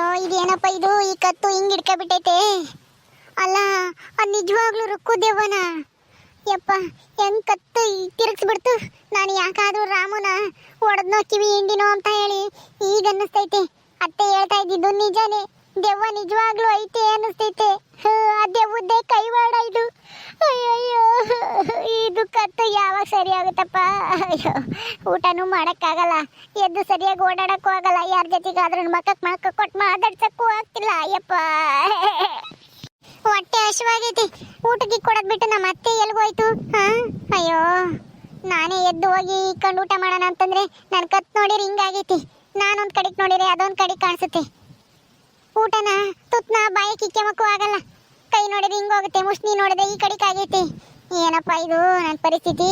ಅಯ್ಯೋ, ಇದೇನಪ್ಪ ಇದು? ಈ ಕತ್ತು ಹಿಂಗ್ ಹಿಡ್ಕೊಬಿಟ್ಟೈತೆ. ಅಲ್ಲ, ಅದ್ ನಿಜವಾಗ್ಲೂ ರುಕ್ಕು ದೇವನ? ಯಪ್ಪ, ಹೆಂಗ್ ಕತ್ತು ತಿರುಗಿಸ್ಬಿಡ್ತು? ನಾನು ಯಾಕಾದ್ರೂ ರಾಮನ ಒಡೆದ್ನೋ ಕಿವಿ ಹಿಂಡಿನೋ ಅಂತ ಹೇಳಿ ಈಗ ಅನ್ನಿಸ್ತೈತೆ. ಅತ್ತೆ ಹೇಳ್ತಾ ಇದ್ದಿದ್ದು ನಿಜಾನೇ. ದೆವ್ವ ನಿಜವಾಗ್ಲೂ ಐತೆ ಅನ್ನಿಸ್ತೈತೆ. ಆ ದೆವ್ವದ್ದೇ ಕೈವಾಡ ಇದು. ಕತ್ತು ಯಾವಾಗ ಸರಿ ಆಗುತ್ತಪ್ಪ ಅಯ್ಯೋ, ಊಟನೂ ಮಾಡೋಕ್ಕಾಗಲ್ಲ. ಎದ್ದು ಸರಿಯಾಗಿ ಓಡಾಡೋಕ್ಕೂ ಆಗಲ್ಲ. ಯಾರ ಜೊತೆಗಾದ್ರೂ ಮಕ್ಕಕ್ಕೆ ಮಕ್ಕ ಕೊಟ್ಟು ಮಾತಾಡ್ಸೋಕ್ಕೂ ಆಗ್ತಿಲ್ಲ, ಅಯ್ಯಪ್ಪ. ಹೊಟ್ಟೆ ಹಸಿವಾಗೈತಿ. ಊಟಕ್ಕೆ ಕೊಡೋದು ಬಿಟ್ಟು ನಮ್ಮ ಅತ್ತೆ ಎಲ್ಗೋಯ್ತು? ಹಾಂ? ಅಯ್ಯೋ, ನಾನೇ ಎದ್ದು ಹೋಗಿ ಇಕ್ಕೊಂಡು ಊಟ ಮಾಡೋಣ ಅಂತಂದ್ರೆ ನನ್ನ ಕತ್ತು ನೋಡಿರಿ ಹಿಂಗಾಗೈತಿ. ನಾನೊಂದು ಕಡೆಗೆ ನೋಡಿರಿ ಅದೊಂದು ಕಡೆ ಕಾಣಿಸುತ್ತೆ. ಊಟನ ತುತ್ನ ಬಾಯಿ ಕಿಕ್ಕೆಮಕ್ಕೂ ಆಗಲ್ಲ. ಕೈ ನೋಡಿದ್ರೆ ಹಿಂಗೋಗುತ್ತೆ ಮುಷ್ಣಿ ನೋಡಿದ್ರೆ ಈ ಕಡೆಗೆ ಆಗೈತಿ. ಏನಪ್ಪ ಇದು ನನ್ನ ಪರಿಸ್ಥಿತಿ?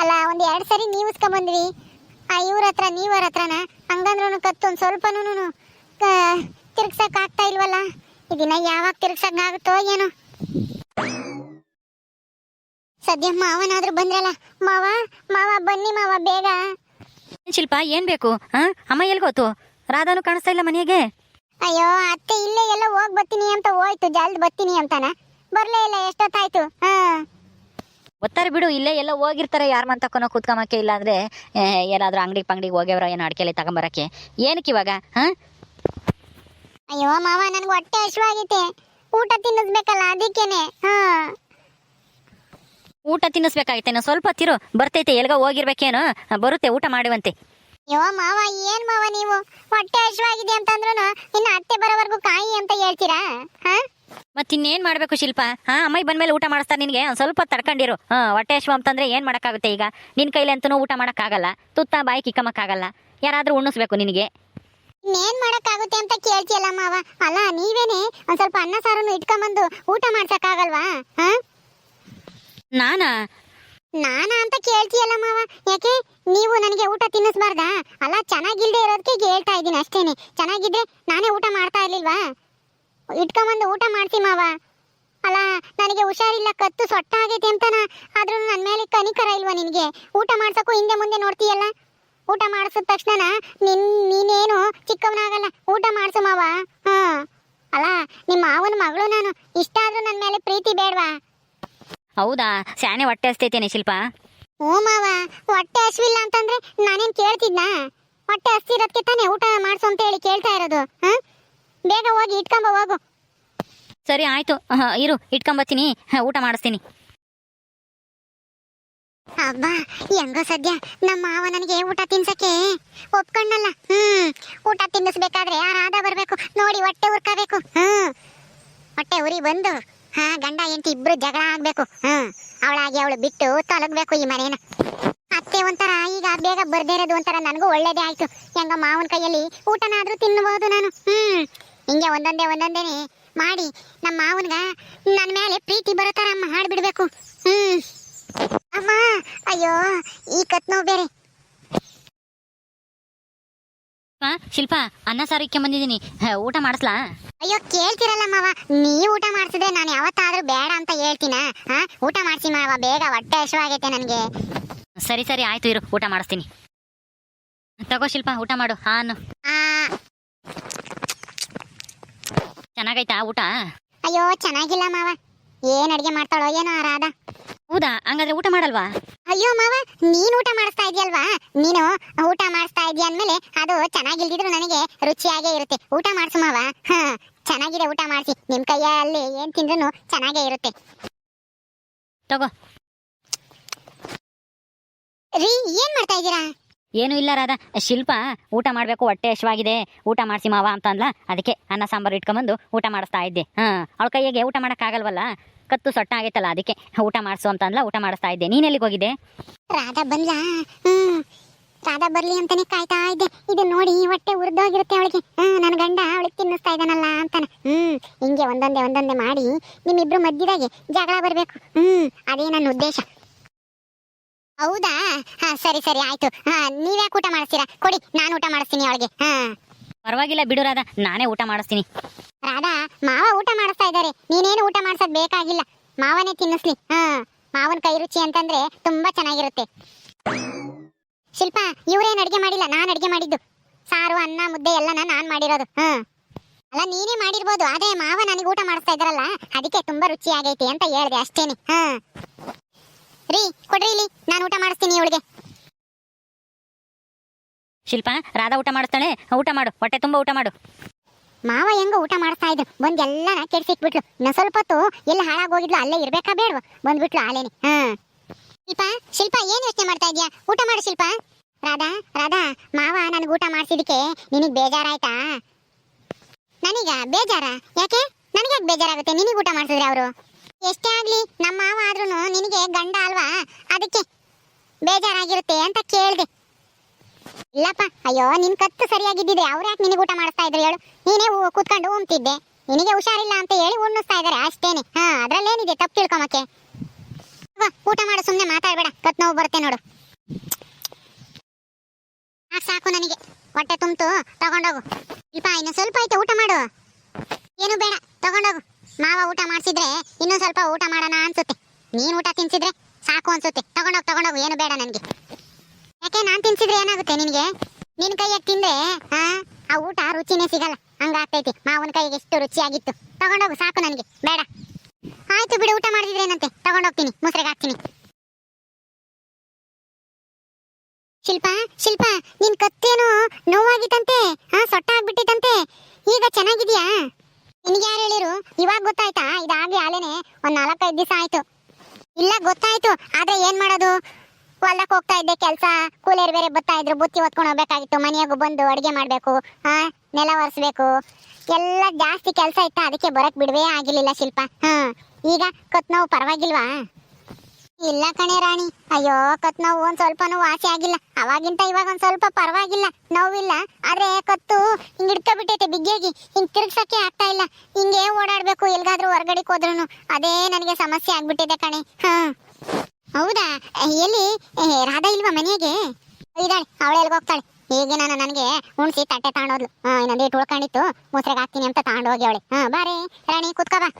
ಅಲ್ಲ ಒಂದು ಎರಡು ಸರಿ ನೀವಿಸ್ಕೊಂಬಂದ್ವಿ. ಆ ಇವ್ರ ಹತ್ರ ನೀವ್ರ ಹತ್ರನ ಹಂಗಂದ್ರೂ ಕತ್ತು ಒಂದು ಸ್ವಲ್ಪನೂ ತಿರ್ಗ್ಸಕ್ ಆಗ್ತಾ ಇಲ್ವಲ್ಲ? ಇದನ್ನ ಯಾವಾಗ ತಿರ್ಗ್ಸಕ್ ಆಗುತ್ತೋ ಏನೋ. ಸದ್ಯ ಮಾವನಾದ್ರೂ ಬಂದ್ರಲ್ಲ? ಮಾವ ಮಾವ ಬನ್ನಿ ಮಾವ ಬೇಗ. ಶಿಲ್ಪ ಏನ್ ಬೇಕು ಅಮ್ಮ ಅಮ್ಮ ಎಲ್ಗೋತು ರಾಧಾನು ಕಾಣಿಸ್ತಾ ಇಲ್ಲ ಮನೆಗೆ? ಅಯ್ಯೋ ಅತ್ತೆ ಇಲ್ಲೇ ಎಲ್ಲ ಹೋಗ್ ಬರ್ತೀನಿ ಅಂತ ಹೋಯ್ತು. ಜಲ್ದ್ ಬರ್ತೀನಿ ಅಂತಾನ? ಬರ್ಲೇ ಇಲ್ಲ ಎಷ್ಟೊತ್ತಾಯ್ತು? ಹಾ. ಒತ್ತಾರೆ ಬಿಡು ಇಲ್ಲೇ ಎಲ್ಲ ಹೋಗಿರ್ತಾರೆ ಯಾರ ಮನ್ ತಕೊನೋ ಕೂತ್ಕೊಂಬಕ್ಕೆ ಇಲ್ಲ ಅಂದ್ರೆ ಎಲ್ಲಾದ್ರೂ ಅಂಗಡಿ ಪಂಗಡಿಗೆ ಹೋಗ್ಯವ್ರ ಏನೋ ಅಡ್ಕೆಲಿ ತಗೊಂಬರಕ್ಕೆ. ಏನಕ್ಕೆ ಇವಾಗ ಹಾ? ಅಯ್ಯೋ ಮಾವ ನನ್ಗೆ ಹೊಟ್ಟೆ ಹಸಿವಾಗೈತೆ. ಊಟ ತಿನ್ನಿಸ್ಬೇಕಲ್ಲ ಅದಕ್ಕೇನೆ. ಹಾ. ಊಟ ನಾ ಸ್ವಲ್ಪ ತಿರು ಬರ್ತೈತೆ ಎಲ್ಗ ಹೋಗಿರ್ಬೇಕೇನೋ? ಬರುತ್ತೆ ಊಟ ಮಾಡುವಂತೆ. ಅಯ್ಯೋ ಮಾವ ಏನ್ ಮಾವ ನೀವು? ಹೊಟ್ಟೆ ಹಸಿವಾಗಿದೆ ಅಂತಂದ್ರೂ ಇನ್ನು ಅತ್ತೆ ಬರೋವರೆಗೂ ಕಾಯಿ ಅಂತ ಹೇಳ್ತೀರಾ? ಹಾ? ಮತ್ತಿನ್ನೇನ್ ಮಾಡ್ಬೇಕು ಶಿಲ್ಪ? ಹಾ ಅಮ್ಮಾಯಿ ಬಂದ್ಮೇಲೆ ಊಟ ಮಾಡಿಸ್ತಾರೆ ನಿನ್ಗೆ. ಒಂದ್ ಸ್ವಲ್ಪ ತಡ್ಕೊಂಡಿರು. ಹಾ ಹೊಟ್ಟೆ ಹಶ್ವ ಅಂತಂದ್ರೆ ಏನ್ ಮಾಡಕ್ಕಾಗುತ್ತೆ ಈಗ? ನಿನ್ ಕೈಲಿ ಅಂತೂ ಊಟ ಮಾಡಕ್ಕಾಗಲ್ಲ. ತುತ್ತ ಬಾಯಿ ಕಿಕ್ಕಮಕ್ಕಾಗಲ್ಲ. ಯಾರಾದ್ರೂ ಉಣಿಸ್ಬೇಕು ನಿನಗೆ. ಇನ್ನೇನ್ ಮಾಡಕ್ಕಾಗುತ್ತೆ ಅಂತ ಕೇಳ್ತಿಯಲ್ಲ ಮಾವ. ಅಲ್ಲ ನೀವೇನೆ ಒಂದ್ ಸ್ವಲ್ಪ ಅನ್ನ ಸಾರನ್ನು ಇಟ್ಕೊಂಬಂದು ಊಟ ಮಾಡ್ಸಕ್ಕಾಗಲ್ವಾ? ಹಾ? ನಾನಾ? ನಾನಾ ಅಂತ ಕೇಳ್ತಿಯಲ್ಲ ಮಾವ. ಯಾಕೆ? ನೀವು ನನಗೆ ಊಟ ತಿನ್ನಿಸ್ಬಾರ್ದಾ? ಅಲ್ಲ ಚೆನ್ನಾಗಿಲ್ದೆ ಇರೋದಕ್ಕೆ ಹೇಳ್ತಾ ಇದ್ದೀನಿ ಅಷ್ಟೇನೆ. ಚೆನ್ನಾಗಿದ್ರೆ ನಾನೇ ಊಟ ಮಾಡ್ತಾ ಇರ್ಲಿಲ್ವಾ? ಇಟ್ಕೊಂಬಂದು ಊಟ ಮಾಡ್ಸಿ ಮಾವ. ಅಲ್ಲ ನನಗೆ ಹುಷಾರಿಲ್ಲ ಕತ್ತು ಸೊಟ್ಟ ಆಗೈತೆ ಅಂತನ. ಆದ್ರೂ ನನ್ನ ಮೇಲೆ ಕನಿಕರ ಇಲ್ವಾ ನಿನಗೆ? ಊಟ ಮಾಡ್ಸಕ್ಕೂ ಹಿಂದೆ ಮುಂದೆ ನೋಡ್ತೀಯಲ್ಲ? ಊಟ ಮಾಡಿಸಿದ ತಕ್ಷಣ ನಿನ್ ನೀನೇನು ಚಿಕ್ಕವನಾಗಲ್ಲ ಊಟ ಮಾಡಿಸು ಮಾವ. ಹ್ಞೂ ಅಲ್ಲ ನಿಮ್ಮ ಮಾವನ ಮಗಳು ನಾನು. ಇಷ್ಟ ಆದ್ರೂ ನನ್ನ ಮೇಲೆ ಪ್ರೀತಿ ಬೇಡವಾ? ಹೌದಾ? ಸ್ಯಾನೆ ಹೊಟ್ಟೆ ಹಸ್ತೈತೇನೆ ಶಿಲ್ಪ. ಹ್ಞೂ ಮಾವ. ಹೊಟ್ಟೆ ಹಸಿವಿಲ್ಲ ಅಂತಂದ್ರೆ ನಾನೇನು ಕೇಳ್ತಿದ್ನಾ? ಹೊಟ್ಟೆ ಹಸ್ತಿರೋದಕ್ಕೆ ತಾನೇ ಊಟ ಮಾಡಿಸು ಅಂತ ಹೇಳಿ ಕೇಳ್ತಾ ಇರೋದು. ಹಾ ಬೇಗ ಹೋಗಿ ಇಟ್ಕೊಂಬ ಹೋಗು. ಸರಿ ಆಯ್ತು. ಹ, ಇರು ಇಟ್ಕೊಂಬತ್ತೀನಿ ಹ, ಊಟ ಮಾಡಿಸ್ತೀನಿ. ಅಬ್ಬಾ ಹೆಂಗೋ ಸದ್ಯ ನಮ್ಮ ಮಾವ ನನಗೆ ಊಟ ತಿನ್ಸಕ್ಕೆ ಒಪ್ಕೊಂಡಲ್ಲ. ಹ್ಮ್ ಊಟ ತಿನ್ನಿಸ್ಬೇಕಾದ್ರೆ ಯಾರಾದ ಬರ್ಬೇಕು. ನೋಡಿ ಹೊಟ್ಟೆ ಉರ್ಕೋಬೇಕು ಹ್ಮ್. ಹೊಟ್ಟೆ ಉರಿ ಬಂದು ಹಾ ಗಂಡ ಹೆಂಡತಿ ಇಬ್ರು ಜಗಳ ಆಗ್ಬೇಕು. ಹ್ಮ್ ಅವಳಾಗಿ ಅವಳು ಬಿಟ್ಟು ತೊಲಗ್ಬೇಕು ಈ ಮನೇನ. ಅತ್ತೆ ಒಂಥರ ಈಗ ಬೇಗ ಬರ್ದೇ ಇರೋದು ಒಂಥರ ನನಗೂ ಒಳ್ಳೇದೇ ಆಯ್ತು. ಹೆಂಗ ಮಾವನ ಕೈಯಲ್ಲಿ ಊಟನಾದ್ರೂ ತಿನ್ನಬಹುದು ನಾನು. ಹ್ಮ್. ಹಿಂಗೆ ಒಂದೊಂದೇ ಒಂದೊಂದೇನೆ ಮಾಡಿ ನಮ್ಮ ಮಾವನ್ಗ ನನ್ನ ಮೇಲೆ ಪ್ರೀತಿ ಬರೋ ಥರ ಹಾಡ್ಬಿಡ್ಬೇಕು. ಹ್ಮ್. ಅಮ್ಮ ಅಯ್ಯೋ ಈ ಕತ್ ನೋವು ಬೇರೆ. ಶಿಲ್ಪ ಅನ್ನ ಸಾರು ಬಂದಿದ್ದೀನಿ. ಊಟ ಮಾಡಿಸ್ಲಾ? ಅಯ್ಯೋ ಕೇಳ್ತಿರಲ್ಲ ಮಾವ ನೀ ಊಟ ಮಾಡಿಸಿದ್ರೆ ನಾನು ಯಾವತ್ತಾದ್ರೂ ಬೇಡ ಅಂತ ಹೇಳ್ತೀನ? ಹಾ ಊಟ ಮಾಡ್ಸಿ ಮಾವ ಬೇಗ ಹೊಟ್ಟೆ ಹಸಿವಾಗೈತೆ ನನಗೆ. ಸರಿ ಸರಿ ಆಯ್ತು ಇರು ಊಟ ಮಾಡಿಸ್ತೀನಿ. ತಗೋ ಶಿಲ್ಪ ಊಟ ಮಾಡು ಹಾನು ಚೆನ್ನಾಗೈತಾ ಊಟ? ಅಯ್ಯೋ ಚೆನ್ನಾಗಿಲ್ಲ ಮಾವ. ಏನ್ ಅಡಿಗೆ ಮಾಡ್ತಾಳೋ ಏನೋ ಆ ರಾಧ ಹೌದಾ? ಹಂಗಾದ್ರೆ ಊಟ ಮಾಡಲ್ವಾ? ಅಯ್ಯೋ ಮಾವ ನೀನ್ ಊಟ ಮಾಡಿಸ್ತಾ ಇದೆಯಲ್ವಾ ನೀನು ಊಟ ಮಾಡಿಸ್ತಾ ಇದೀಯ ಅಂದ್ಮೇಲೆ ಅದು ಚೆನ್ನಾಗಿಲ್ದಿದ್ರು ನನಗೆ ರುಚಿಯಾಗೇ ಇರುತ್ತೆ. ಊಟ ಮಾಡ್ಸು ಮಾವ. ಹಾ ಚೆನ್ನಾಗಿದೆ ಊಟ ಮಾಡಿಸಿ. ನಿಮ್ ಕೈಯಲ್ಲಿ ಏನ್ ತಿಂದ್ರು ಚೆನ್ನಾಗೇ ಇರುತ್ತೆ. ತಗೋ. ರೀ ಏನ್ ಮಾಡ್ತಾ ಇದ್ದೀರಾ? ಏನು ಇಲ್ಲ ರಾಧ. ಶಿಲ್ಪ, ಊಟ ಮಾಡಬೇಕು, ಹೊಟ್ಟೆ ಹಶ್ವಾಗಿದೆ ಊಟ ಮಾಡಿಸಿ ಮಾವ ಅಂತ ಅಂದ್ಲ ಅದಕ್ಕೆ ಅನ್ನ, ಸಾಂಬಾರು ಇಟ್ಕೊಂಬಂದು ಊಟ ಮಾಡಿಸ್ತಾ ಇದ್ದೆ. ಹಾಂ, ಅವಳ ಕೈಯಾಗೆ ಊಟ ಮಾಡೋಕ್ಕಾಗಲ್ವಲ್ಲ ಕತ್ತು ಸೊಟ್ಟ ಆಗೈತಲ್ಲ ಅದಕ್ಕೆ ಊಟ ಮಾಡಿಸು ಅಂತ ಅಂದ್ಲ ಊಟ ಮಾಡಿಸ್ತಾ ಇದ್ದೆ. ನೀನು ಎಲ್ಲಿಗೆ ಹೋಗಿದ್ದೆ? ರಾಧಾ, ಬಂದ್ಲಾ? ರಾಧಾ, ಬರ್ಲಿ ಅಂತಾನೆ ಕಾಯ್ತಾ ಇದ್ದೆ. ಇದು ನೋಡಿ ಹೊಟ್ಟೆ ಉರ್ದೋಗಿರುತ್ತೆ ಅವಳಿಗೆ. ನನ್ನ ಗಂಡ ಅವಳಿಗೆ ತಿನ್ನಿಸ್ತಾ ಇದ್ದಾನಲ್ಲ ಅಂತಾನೆ. ಹ್ಮ್, ಹಿಂಗೆ ಒಂದೊಂದೇ ಒಂದೊಂದೇ ಮಾಡಿ ನಿಮ್ಮಿಬ್ರು ಮಧ್ಯದಾಗೆ ಜಗಳ ಬರ್ಬೇಕು. ಹ್ಮ್, ಅದೇ ನನ್ನ ಉದ್ದೇಶ. ಹೌದಾ? ಹಾ ಸರಿ ಸರಿ ಆಯ್ತು. ಹಾ ನೀವ್ಯಾಕೆ ಊಟ ಮಾಡಿಸ್ತೀರಾ? ಕೊಡಿ ನಾನು ಊಟ ಮಾಡಿಸ್ತೀನಿ ಅವಳಿಗೆ. ಹಾ. ಪರವಾಗಿಲ್ಲ ಬಿಡು ರಾಧಾ ನಾನೇ ಊಟ ಮಾಡಿಸ್ತೀನಿ. ರಾಧಾ ಮಾವ ಊಟ ಮಾಡಿಸ್ತಾ ಇದ್ದಾರೆ. ನೀನೇನು ಊಟ ಮಾಡ್ಸೋದ್ ಬೇಕಾಗಿಲ್ಲ. ಮಾವನೇ ತಿನ್ನಿಸ್ಲಿ. ಹಾ. ಮಾವನ ಕೈ ರುಚಿ ಅಂತಂದ್ರೆ ತುಂಬಾ ಚೆನ್ನಾಗಿರುತ್ತೆ. ಶಿಲ್ಪ ಇವ್ರೇನ್ ಅಡ್ಗೆ ಮಾಡಿಲ್ಲ? ನಾನು ಅಡ್ಗೆ ಮಾಡಿದ್ದು. ಸಾರು ಅನ್ನ ಮುದ್ದೆ ಎಲ್ಲನ ನಾನು ಮಾಡಿರೋದು. ಹಾ. ಅಲ್ಲ ನೀನೇ ಮಾಡಿರ್ಬೋದು. ಅದೇ ಮಾವ ನನಗೆ ಊಟ ಮಾಡಿಸ್ತಾ ಇದ್ರಲ್ಲ ಅದಕ್ಕೆ ತುಂಬಾ ರುಚಿ ಆಗೈತಿ ಅಂತ ಹೇಳ್ದೆ ಅಷ್ಟೇನೆ. ಹಾ. ರೀ ಕೊಡ್ರಿ ಇಲ್ಲಿ. ನಾನು ಊಟ ಮಾಡಿಸ್ತೀನಿ ಇವಳಿಗೆ ಶಿಲ್ಪ ರಾಧಾ ಊಟ ಮಾಡಿಸ್ತಾಳೆ. ಊಟ ಮಾಡು ಹೊಟ್ಟೆ ತುಂಬಾ ಊಟ ಮಾಡು. ಮಾವ ಹೆಂಗ ಊಟ ಮಾಡಿಸ್ತಾ ಇದ್ದು ಬಂದ್ ಎಲ್ಲನ ಕೆಡ್ಸಿಕ್ಬಿಟ್ಲು ಇನ್ನ ಸ್ವಲ್ಪ ಹೊತ್ತು ಎಲ್ಲ ಹಾಳಾಗೋಗಿದ್ಲು ಅಲ್ಲೇ ಇರ್ಬೇಕಾ ಬೇಡ ಬಂದ್ಬಿಟ್ಲು ಆಲೇನೆ ಹಾ. ಶಿಲ್ಪ ಶಿಲ್ಪ ಏನ್ ಯೋಚನೆ ಮಾಡ್ತಾ ಇದ್ಯಾ? ಊಟ ಮಾಡು ಶಿಲ್ಪ. ರಾಧಾ ರಾಧಾ ಮಾವ ನನ್ಗೆ ಊಟ ಮಾಡಿಸಿದಕ್ಕೆ ನಿನಗ್ ಬೇಜಾರಾಯ್ತಾ? ನನಗ? ಬೇಜಾರ? ಯಾಕೆ? ನನಗೆ ಯಾಕೆ ಬೇಜಾರಾಗುತ್ತೆ? ನಿನಗೆ ಊಟ ಮಾಡಿಸಿದ್ರೆ ಅವರು? ಎಷ್ಟೇ ಆಗ್ಲಿ ನಮ್ಮ ಮಾವ ಆದ್ರೂ ನಿನಗೆ ಗಂಡ ಅಲ್ವಾ? ಅದಕ್ಕೆ ಬೇಜಾರಾಗಿರುತ್ತೆ ಅಂತ ಕೇಳಿದೆ. ಇಲ್ಲಪ್ಪ, ಅಯ್ಯೋ, ನಿನ್ ಕತ್ತು ಸರಿಯಾಗಿದ್ದಿದೆ. ಅವ್ರು ಯಾಕೆ ನಿನಗೆ ಊಟ ಮಾಡಿಸ್ತಾ ಇದ್ರು ಹೇಳು. ನೀನೇ ಕೂತ್ಕೊಂಡು ಉಮ್ತಿದ್ದೆ ನಿನಗೆ ಹುಷಾರಿಲ್ಲ ಅಂತ ಹೇಳಿ ಉಣ್ಣಿಸ್ತಾ ಇದಾರೆ ಅಷ್ಟೇನೆ. ಹಾ, ಅದ್ರಲ್ಲೇನಿದೆ ತಪ್ಪು ತಿಳ್ಕೊಮಕ್ಕೆ ಊಟ ಮಾಡು ಸುಮ್ಮನೆ ಮಾತಾಡಬೇಡ. ಕತ್ ನೋವು ಬರುತ್ತೆ ನೋಡು. ಸಾಕು ನನಗೆ. ಹೊಟ್ಟೆ ತುಂಬ್ತು. ತಗೊಂಡೋಗು. ಇಲ್ಪ, ಇನ್ನು ಸ್ವಲ್ಪ ಐತೆ, ಊಟ ಮಾಡು. ಏನು ಬೇಡ. ಮಾವ ಊಟ ಮಾಡಿಸಿದ್ರೆ ಇನ್ನೂ ಸ್ವಲ್ಪ ಊಟ ಮಾಡೋಣ ಅನ್ಸುತ್ತೆ. ನೀನು ಊಟ ತಿನ್ಸಿದ್ರೆ ಸಾಕು ಅನ್ಸುತ್ತೆ. ತಗೊಂಡೋಗಿ ತಗೊಂಡೋಗಿ, ಏನು ಬೇಡ ನನಗೆ. ಯಾಕೆ ನಾನು ತಿನ್ಸಿದ್ರೆ ಏನಾಗುತ್ತೆ ನಿನಗೆ? ನಿನ್ ಕೈಯಾಗಿ ತಿಂದರೆ, ಆ ಊಟ ರುಚಿನೇ ಸಿಗಲ್ಲ. ಹಂಗಾಗ್ತೈತಿ. ಮಾವನ ಕೈಗೆ ಎಷ್ಟು ರುಚಿಯಾಗಿತ್ತು. ತಗೊಂಡೋಗು, ಸಾಕು ನನಗೆ. ಬೇಡ. ಆಯ್ತು ಬಿಡು, ಊಟ ಮಾಡಿದ್ರೆ ಏನಂತೆ? ತಗೊಂಡೋಗ್ತೀನಿ, ಮುಸ್ರೆಗೆ ಹಾಕ್ತೀನಿ. ಶಿಲ್ಪ ಶಿಲ್ಪ, ನಿನ್ ಕತ್ತೇನೋ ನೋವಾಗಿತ್ತಂತೆ. ಹಾ ಸೊಟ್ಟ ಆಗ್ಬಿಟ್ಟಿತ್ತಂತೆ ಈಗ ಚೆನ್ನಾಗಿದ್ಯಾ? ನಿನ್ಗೆ ಯಾರು ಹೇಳಿರು? ಇವಾಗ ಗೊತ್ತಾಯ್ತಾ? ಇದಾಗಿ ಆಲೇನೆ ಒಂದ್ ನಾಲ್ಕೈದು ದಿವಸ ಆಯ್ತು. ಇಲ್ಲ, ಗೊತ್ತಾಯ್ತು. ಆದ್ರೆ ಏನ್ ಮಾಡೋದು? ಹೊಲಕ್ಕೆ ಹೋಗ್ತಾ ಇದ್ದೆ ಕೆಲಸ. ಕೂಲಿಯರ್ ಬೇರೆ ಬತ್ತಾ ಇದ್ರು. ಬುತ್ತಿ ಹೊತ್ಕೊಂಡು ಹೋಗ್ಬೇಕಾಗಿತ್ತು. ಮನೆಯಾಗೂ ಬಂದು ಅಡಿಗೆ ಮಾಡ್ಬೇಕು ಹಾ ನೆಲ ಒರೆಸ್ಬೇಕು. ಎಲ್ಲ ಜಾಸ್ತಿ ಕೆಲಸ ಇತ್ತ? ಅದಕ್ಕೆ ಬರಕ್ ಬಿಡುವೇ ಆಗಿರ್ಲಿಲ್ಲ ಶಿಲ್ಪ. ಹಾ ಈಗ ಕತ್ ನೋವು ಪರವಾಗಿಲ್ವಾ? ಇಲ್ಲ ಕಣೆ ರಾಣಿ. ಅಯ್ಯೋ, ಕತ್ ನೋವು ಒಂದ್ ಸ್ವಲ್ಪನೂ ವಾಸಿ ಆಗಿಲ್ಲ. ಅವಾಗಿಂತ ಇವಾಗ ಒಂದ್ ಸ್ವಲ್ಪ ಪರವಾಗಿಲ್ಲ. ನೋವಿಲ್ಲ. ಆದ್ರೆ ಕತ್ತು, ಹಿಂಗ್ ಹಿಡ್ಕೊಬಿಟ್ಟೈತೆ ಬಿಗ್ಗೆಗಿ. ಹಿಂಗ್ ತಿರ್ಗ್ಸಕ್ಕೆ ಆಗ್ತಾ ಇಲ್ಲ. ಹಿಂಗೇ ಓಡಾಡ್ಬೇಕು ಎಲ್ಗಾದ್ರೂ ಹೊರಗಡೆ ಹೋದ್ರು ಅದೇ ನನಗೆ ಸಮಸ್ಯೆ ಆಗ್ಬಿಟ್ಟಿದೆ ಕಣೆ. ಹಾ. ಹೌದಾ? ಎಲ್ಲಿ? ರಾಧ ಇಲ್ವಾ ಮನೆಗೆ? ಅವಳೆ ಎಲ್ಗೆ ಹೋಗ್ತಾಳೆ? ಈಗ ನಾನು ನನಗೆ ಉಣ್ಸಿ ತಟ್ಟೆ ತಗೊಂಡೋದ್ಲು ಹಾ, ಇನ್ನೊಂದು ಇಟ್ಟು ಉಳ್ಕೊಂಡಿತ್ತು. ಮುಸ್ರೆಗೆ ಹಾಕ್ತೀನಿ ಅಂತ ತಾಂಡೋಗಿ ಹೋಗಿ ಅವಳೆ. ಹಾ, ಬಾರೆ. ರಾಣಿ, ಕೂತ್ಕೋ ಬಾ.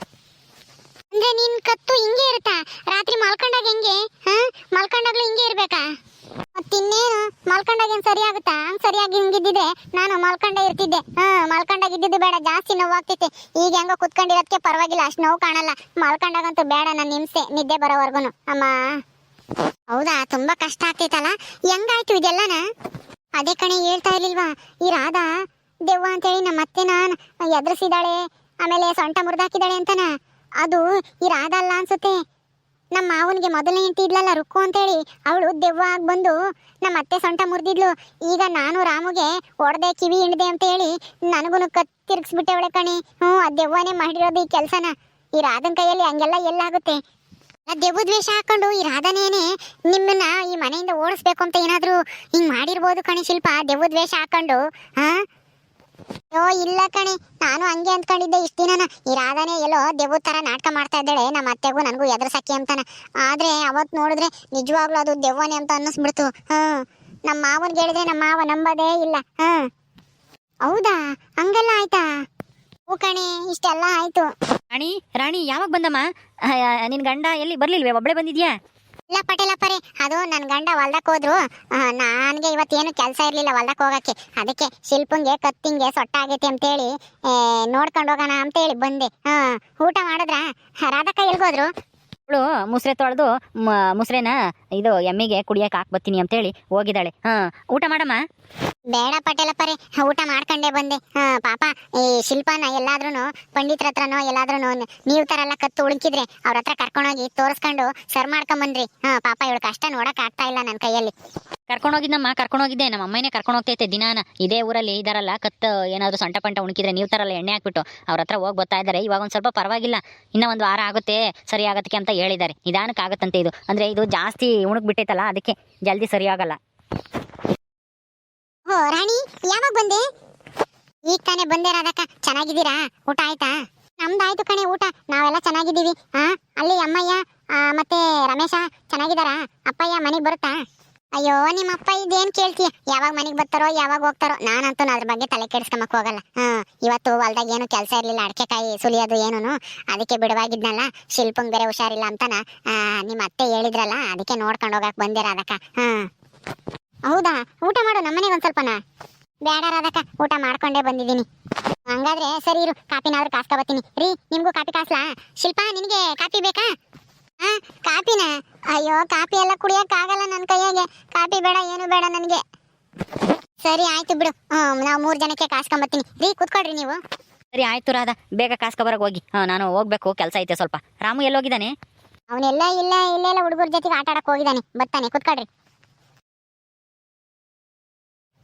ಅಂದ್ರೆ ನಿನ್ ಕತ್ತು ಹಿಂಗೆ ಇರುತ್ತಾ? ಹೆಂಗೆ ಮಲ್ಕೊಂಡಾಗ್ಲೂ ಹಿಂಗೆ ಇರ್ಬೇಕಾ? ಮತ್ತಿನ್ನೇನು ಮಲ್ಕೊಂಡಾಗ ಏನ್ ಸರಿ ಆಗುತ್ತಾ? ಸರಿಯಾಗಿ ಹಿಂಗಿದ್ದಿದ್ರೆ ನಾನು ಮಲ್ಕೊಂಡ ಇರ್ತಿದ್ದೆ. ಹ್ಮ್ ಮಲ್ಕೊಂಡಾಗ ಇದ್ದಿದ್ದು ಬೇಡ, ಜಾಸ್ತಿ ನೋವಾಗ್ತೈತೆ ಈಗ ಹೆಂಗೋ ಕುತ್ಕೊಂಡಿರೋದಕ್ಕೆ ಪರವಾಗಿಲ್ಲ, ಅಷ್ಟು ನೋವು ಕಾಣಲ್ಲ. ಮಲ್ಕೊಂಡಾಗಂತೂ ಬೇಡ ನನ್ನ ನಿಮ್ಸೆ ನಿದ್ದೆ ಬರೋವರ್ಗುನು. ಅಮ್ಮ. ಹೌದಾ? ತುಂಬಾ ಕಷ್ಟ ಆಗ್ತೈತಲ್ಲ ಹೆಂಗಾಯ್ತು ಇದೆಲ್ಲನ? ಅದೇ ಕಣೆ, ಹೇಳ್ತಾ ಇರ್ಲಿಲ್ವಾ? ಈ ರಾಧಾ, ದೆವ್ವ ಅಂತೇಳಿ ನಮ್ಮ ಅತ್ತೆ ನಾನ್ ಎದುರಿಸಿದಾಳೆ ಆಮೇಲೆ ಸೊಂಟ ಮುರಿದಾಕಿದಾಳೆ ಅಂತನ? ಅದು ಈ ರಾಧ ಅಲ್ಲ ಅನ್ಸುತ್ತೆ. ನಮ್ಮ ಮಾವನಿಗೆ ಮೊದಲನೇ ಹೆಂಡತಿ ಇದ್ಲಲ್ಲ ರುಕ್ಕು ಅಂತೇಳಿ, ಅವಳು ದೆವ್ವ ಆಗಿ ಬಂದು ನಮ್ಮ ಅತ್ತೆ ಸೊಂಟ ಮುರಿದಿದ್ಲು. ಈಗ ನಾನು ರಾಮುಗೆ ಹೊಡೆದೆ, ಕಿವಿ ಹಿಂಡ್ದೆ ಅಂತ ಹೇಳಿ ನನಗೂ ಕತ್ತಿರ್ಗಿಸ್ಬಿಟ್ಟೆ ಅವಳೆ ಕಣಿ. ಹ್ಞೂ, ಆ ದೆವ್ವನೇ ಮಾಡಿರೋದು ಈ ಕೆಲಸನ. ಈ ರಾಧನ್ ಕೈಯಲ್ಲಿ ಹಂಗೆಲ್ಲ ಎಲ್ಲಾಗುತ್ತೆ. ಆ ದೆವ್ವ ದ್ವೇಷ ಹಾಕೊಂಡು ಈ ರಾಧನೇನೆ ನಿಮ್ಮನ್ನ ಈ ಮನೆಯಿಂದ ಓಡಿಸ್ಬೇಕು ಅಂತ ಏನಾದರೂ ಹಿಂಗೆ ಮಾಡಿರ್ಬೋದು ಕಣಿ ಶಿಲ್ಪ. ದೆವ್ವ ದ್ವೇಷ ಹಾಕೊಂಡು ಹಾ ಅಯ್ಯೋ ಇಲ್ಲ ಕಣೆ. ನಾನು ಹಂಗೆ ಅಂದ್ಕೊಂಡಿದ್ದೆ ಇಷ್ಟು ದಿನನ. ಈ ರಾಧಾನೇ ಎಲ್ಲೋ ದೆವ್ವ ತರ ನಾಟಕ ಮಾಡ್ತಾ ಇದ್ದಾಳೆ. ನಮ್ಮ ಅತ್ತೆಗೂ ನನಗೂ ಎದುರ್ಸಕ್ಕೆ ಅಂತಾನೆ. ಆದ್ರೆ ಅವತ್ ನೋಡಿದ್ರೆ ನಿಜವಾಗ್ಲೂ ಅದು ದೆವ್ವನೇ ಅಂತ ಅನ್ನಿಸ್ಬಿಡ್ತು. ಹ್ಮ್ ನಮ್ಮ ಮಾವನ್ಗೆ ಹೇಳಿದ್ರೆ ನಮ್ಮ ಮಾವ ನಂಬದೇ ಇಲ್ಲ. ಹ್ಮ್ ಹೌದಾ? ಹಂಗೆಲ್ಲ ಆಯ್ತಾ? ಓ ಕಣೆ, ಇಷ್ಟೆಲ್ಲ ಆಯ್ತು. ರಾಣಿ ರಾಣಿ, ಯಾವಾಗ ಬಂದಮ್ಮ? ನಿನ್ ಗಂಡ ಎಲ್ಲಿ ಬರ್ಲಿಲ್ವೇ? ಒಬ್ಳೆ ಬಂದಿದ್ಯಾ? ಇಲ್ಲ ಪಟೇಲಪ್ಪರೇ ಅದು ನನ್ನ ಗಂಡ ಹೊಲ್ದಕ್ಕೆ ಹೋದ್ರು. ನನಗೆ ಇವತ್ತೇನು ಕೆಲಸ ಇರಲಿಲ್ಲ ಹೊಲ್ದಕ್ಕೆ ಹೋಗಕ್ಕೆ. ಅದಕ್ಕೆ ಶಿಲ್ಪಂಗೆ ಕತ್ತಿಂಗೆ ಸೊಟ್ಟ ಆಗೈತೆ ಅಂತೇಳಿ ನೋಡ್ಕೊಂಡು ಹೋಗೋಣ ಅಂತೇಳಿ ಬಂದೆ. ಹಾಂ, ಊಟ ಮಾಡಿದ್ರ? ರಾಧಕ್ಕ ಎಲ್ಗೋದ್ರು ಅವಳು ಮುಸ್ರೆ ತೊಳೆದು ಮುಸ್ರೆನ ಇದು ಎಮ್ಮಿಗೆ ಕುಡಿಯಕ್ಕೆ ಹಾಕ್ಬತ್ತೀನಿ ಅಂತೇಳಿ ಹೋಗಿದ್ದಾಳೆ. ಹಾಂ, ಊಟ ಮಾಡಮ್ಮ? ಬೇಡ ಪಟೇಲಪ್ಪರೇ ಊಟ ಮಾಡ್ಕೊಂಡೇ ಬಂದೆ. ಪಾಪ, ಈ ಶಿಲ್ಪನ ಎಲ್ಲಾದ್ರೂ ಪಂಡಿತರ ಹತ್ರನೋ ಎಲ್ಲಾದ್ರೂ ನೀವು ತರ ಎಲ್ಲ ಕತ್ತು ಉಳುಕಿದ್ರೆ ಅವ್ರ ಹತ್ರ ಕರ್ಕೊಂಡೋಗಿ ತೋರಿಸ್ಕೊಂಡು ಸರ್ ಬಂದ್ರಿ ಹಾ, ಪಾಪ, ಇವಳು ಕಷ್ಟ ನೋಡಕ್ ಆಗ್ತಾ ಇಲ್ಲ ನನ್ನ ಕೈಯಲ್ಲಿ. ಕರ್ಕೊಂಡೋಗಿದ್ದಮ್ಮ, ಕರ್ಕೊಂಡೋಗಿದ್ದೆ. ನಮ್ಮ ಅಮ್ಮನೇ ಕರ್ಕೊಂಡು ಹೋಗ್ತೈತೆ ದಿನಾನ. ಇದೇ ಊರಲ್ಲಿ ಇದಾರಲ್ಲ, ಕತ್ತು ಏನಾದ್ರು ಸೊಂಟ ಪಂಟ ಉಣಕಿದ್ರೆ ನೀವು ತರಲ್ಲ ಎಣ್ಣೆ ಹಾಕ್ಬಿಟ್ಟು ಅವ್ರ ಹತ್ರ ಹೋಗಿ ಬರ್ತಾ ಇದ್ದಾರೆ ಇವಾಗ ಒಂದು ಸ್ವಲ್ಪ ಪರವಾಗಿಲ್ಲ. ಇನ್ನ ಒಂದು ವಾರ ಆಗುತ್ತೆ, ಸರಿ ಆಗತ್ತೆ ಅಂತ ಹೇಳಿದ್ದಾರೆ. ನಿಧಾನಕ್ಕೆ ಆಗುತ್ತಂತೆ ಇದು. ಅಂದ್ರೆ ಇದು ಜಾಸ್ತಿ ಉಣಕ್ ಬಿಟ್ಟೈತಲ್ಲ, ಅದಕ್ಕೆ ಜಲ್ದಿ ಸರಿ ಆಗಲ್ಲ. ಓ, ರಾಣಿ, ಯಾವಾಗ ಬಂದೆ? ಈಗ ತಾನೇ ಬಂದೆ ರಾಧಕ್ಕ. ಚೆನ್ನಾಗಿದ್ದೀರಾ? ಊಟ ಆಯ್ತಾ? ನಮ್ದಾಯ್ತು ಕಣೆ ಊಟ. ನಾವೆಲ್ಲ ಚೆನ್ನಾಗಿದ್ದೀವಿ. ಹಾ ಅಲ್ಲಿ ಅಮ್ಮಯ್ಯ ಮತ್ತೆ ರಮೇಶ ಚೆನ್ನಾಗಿದಾರಾ ಅಪ್ಪಯ್ಯ ಮನೆಗೆ ಬರುತ್ತಾ? ಅಯ್ಯೋ ನಿಮ್ಮ ಅಪ್ಪ ಇದೇನ್ ಕೇಳ್ತೀಯ? ಯಾವಾಗ ಮನೆಗೆ ಬರ್ತಾರೋ, ಯಾವಾಗ ಹೋಗ್ತಾರೋ? ನಾನಂತೂ ಅದ್ರ ಬಗ್ಗೆ ತಲೆ ಕೆಡಿಸ್ಕೊಂಬಕ್ ಹೋಗಲ್ಲ. ಹಾ, ಇವತ್ತು ಹೊಲ್ದಾಗ ಏನು ಕೆಲಸ ಇರಲಿಲ್ಲ, ಅಡಕೆಕಾಯಿ ಸುಲಿಯೋದು ಏನೂನು. ಅದಕ್ಕೆ ಬಿಡುವಾಗಿದ್ನಲ್ಲ, ಶಿಲ್ಪಂಗ್ ಬೇರೆ ಹುಷಾರಿಲ್ಲ ಅಂತನ. ನಿಮ್ಮ ಅತ್ತೆ ಹೇಳಿದ್ರಲ್ಲ, ಅದಕ್ಕೆ ನೋಡ್ಕೊಂಡು ಹೋಗಕ್ಕೆ ಬಂದಿರ ಅದಕ್ಕ ಹಾ. ಹೌದಾ? ಊಟ ಮಾಡು ನಮ್ಮನೆಗೆ ಒಂದ್ ಸ್ವಲ್ಪನಾ. ಬೇಡ ರಾಧಕ್ಕ ಊಟ ಮಾಡ್ಕೊಂಡೇ ಬಂದಿದ್ದೀನಿ. ಹಂಗಾದ್ರೆ ಸರಿ ಇರು ಕಾಪಿನಾದ್ರೂ ಕಾಸ್ಕೊ ಬರ್ತೀನಿ. ರೀ ನಿಮಗೂ ಕಾಪಿ ಕಾಸ್ಲಾ? ಶಿಲ್ಪಾ ನಿನಗೆ ಕಾಪಿ ಬೇಕಾ? ಹಾ ಕಾಪಿನ ಅಯ್ಯೋ ಕಾಪಿ ಎಲ್ಲ ಕುಡಿಯಕ್ಕಾಗಲ್ಲ ನನ್ನ ಕೈಯಾಗೆ. ಕಾಪಿ ಬೇಡ ಏನು ಬೇಡ ನನಗೆ. ಸರಿ ಆಯ್ತು ಬಿಡು. ಹ್ಮ್ ನಾವು ಮೂರು ಜನಕ್ಕೆ ಕಾಸ್ಕೊಂಬತ್ತೀನಿ ರೀ ಕೂತ್ಕೊಳ್ರಿ ನೀವು. ಸರಿ ಆಯ್ತು ರಾಧಾ. ಬೇಗ ಕಾಸ್ಕೊಬರಕ್ಕೆ ಹೋಗಿ. ಹಾಂ ನಾನು ಹೋಗ್ಬೇಕು ಕೆಲಸ ಐತೆ ಸ್ವಲ್ಪ. ರಾಮು ಎಲ್ಲೋಗಿದ್ದಾನೆ ಅವನೆಲ್ಲ ಇಲ್ಲ ಇಲ್ಲೆಲ್ಲ ಹುಡುಗರ ಜೊತೆಗೆ ಆಟ ಆಡಕ್ ಹೋಗಿದ್ದಾನೆ. ಬರ್ತಾನೆ ಕೂತ್ಕೊಳ್ರಿ.